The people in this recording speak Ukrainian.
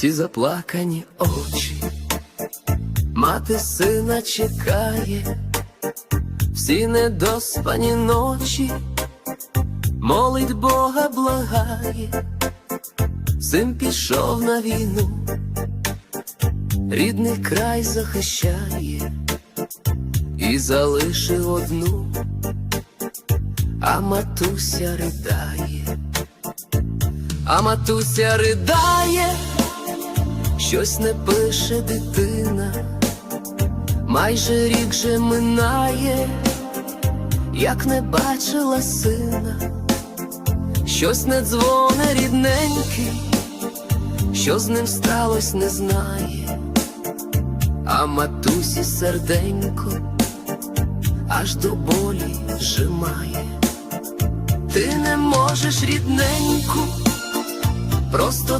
ті заплакані очі, мати сина чекає, всі недоспані ночі, молить Бога благає, син пішов на війну, рідний край захищає. І залишив одну, а матуся ридає. А матуся ридає, щось не пише дитина, майже рік же минає, як не бачила сина, щось не дзвоне рідненький, що з ним сталось, не знає, а матусі серденько аж до болі зжимає. Ти не можеш рідненьку